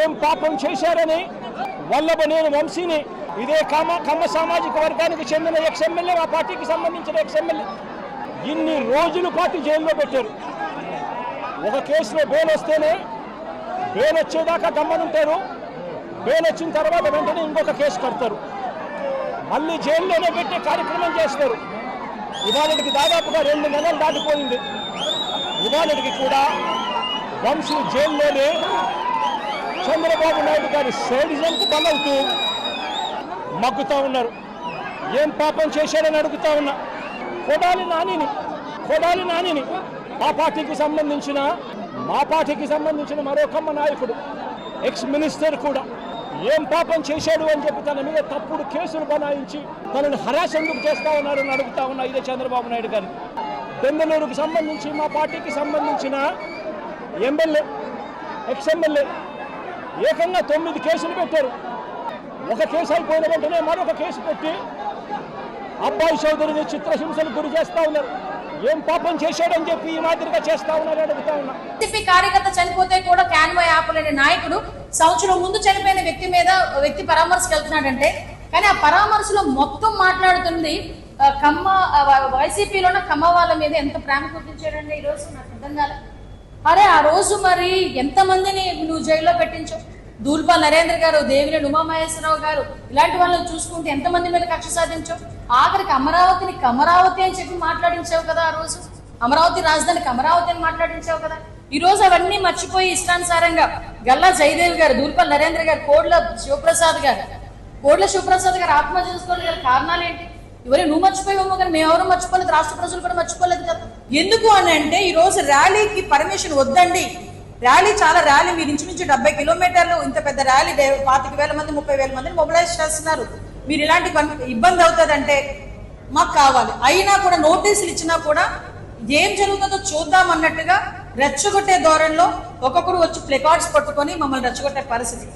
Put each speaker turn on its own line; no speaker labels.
ఏం పాపం చేశారని వల్లభనేని వంశీని ఇదే కామ కమ్మ సామాజిక వర్గానికి చెందిన ఎక్స్ ఎమ్మెల్యే ఆ పార్టీకి సంబంధించిన ఎక్స్ ఎమ్మెల్యే ఇన్ని రోజుల పాటు జైల్లో పెట్టారు. ఒక కేసులో బెయిల్ వస్తేనే బెయిల్ వచ్చేదాకా గమ్మనుంటారు బెయిల్ వచ్చిన తర్వాత వెంటనే ఇంకొక కేసు కడతారు. మళ్ళీ జైల్లోనే పెట్టే కార్యక్రమం చేస్తారు. ఇవాళకి దాదాపుగా రెండు నెలలు దాటిపోయింది. ఇవాళకి కూడా వంశీ జైల్లోనే చంద్రబాబు నాయుడు గారి సైడిజంకు బలవుతూ మగ్గుతా ఉన్నారు. ఏం పాపం చేశాడని అడుగుతా ఉన్నా. కొడాలి నానిని కొడాలి నానిని. మా పార్టీకి సంబంధించిన మా పార్టీకి సంబంధించిన మరొకమ్మ నాయకుడు ఎక్స్ మినిస్టర్ కూడా ఏం పాపం చేశాడు అని చెప్పి తన మీద తప్పుడు కేసులు బనాయించి తనని హరాస్ ఎందుకు చేస్తా ఉన్నారని అడుగుతా ఉన్నా ఇదే చంద్రబాబు నాయుడు గారిని బెంగళూరుకు సంబంధించి మా పార్టీకి సంబంధించిన ఎమ్మెల్యే ఎక్స్ ఎమ్మెల్యే ఏకంగా తొమ్మిది కేసులు పెట్టారు. ఒక కేసు అయిపోయిన వెంటనే మరొక కేసు పెట్టి అబ్బాయి చౌదరిని చిత్రహింసలు గురి చేస్తా ఉన్నారు. ఏం పాపం చేశాడని చెప్పి ఈ మాదిరిగా చేస్తా ఉన్నారు అడుగుతా ఉన్నా.
వైసీపీ కార్యకర్త చనిపోతే కూడా క్యాన్వాయ్ ఆపలేని నాయకుడు సంవత్సరం ముందు చనిపోయిన వ్యక్తి మీద వ్యక్తి పరామర్శకు వెళ్తున్నాడంటే కానీ ఆ పరామర్శలో మొత్తం మాట్లాడుతుంది కమ్మ ఆ, కమ్మ వాళ్ళ మీద ఎంత ప్రేమ కుదించాడండి ఈ రోజు నాకు అర్థం కాలేదు అరే ఆ రోజు మరి ఎంతమందిని నువ్వు జైల్లో పెట్టించు? దూల్పా నరేంద్ర గారు దేవిని ఉమామహేశ్వరరావు గారు ఇలాంటి వాళ్ళని చూసుకుంటే ఎంతమంది మీద కక్ష సాధించావు ఆఖరికి అమరావతిని కమరావతి అని చెప్పి మాట్లాడించావు కదా ఆ రోజు? అమరావతి రాజధానికి అమరావతి అని మాట్లాడించావు కదా? ఈ రోజు అవన్నీ మర్చిపోయి ఇష్టానుసారంగా గల్లా జయదేవి గారు దూల్పల్ నరేంద్ర గారు కోడ్ల శివప్రసాద్ గారు. కోడ్ల శివప్రసాద్ గారు ఆత్మహత్య చేసుకోవడానికి గల కారణాలు ఏంటి? ఇవన్నీ నువ్వు మర్చిపోయావు కానీ మేము ఎవరు మర్చిపోలేదు రాష్ట్ర ప్రజలు కూడా మర్చిపోలేదు కదా. ఎందుకు అని అంటే ఈ రోజు ర్యాలీకి పర్మిషన్ వద్దండి. ర్యాలీ చాలా ర్యాలీ మీరు ఇంచుమించు డెబ్బై కిలోమీటర్లు ఇంత పెద్ద ర్యాలీ పాతిక వేల మంది ముప్పై వేల మందిని మొబిలైజ్ చేస్తున్నారు. మీరు ఇలాంటి ఇబ్బంది అవుతుందంటే మాకు కావాలి. అయినా కూడా నోటీసులు ఇచ్చినా కూడా ఏం జరుగుతుందో చూద్దాం అన్నట్టుగా రెచ్చగొట్టే ధోరణిలో ఒక్కొక్కరు వచ్చి ప్లెకార్డ్స్ పట్టుకొని మమ్మల్ని రెచ్చగొట్టే పరిస్థితి.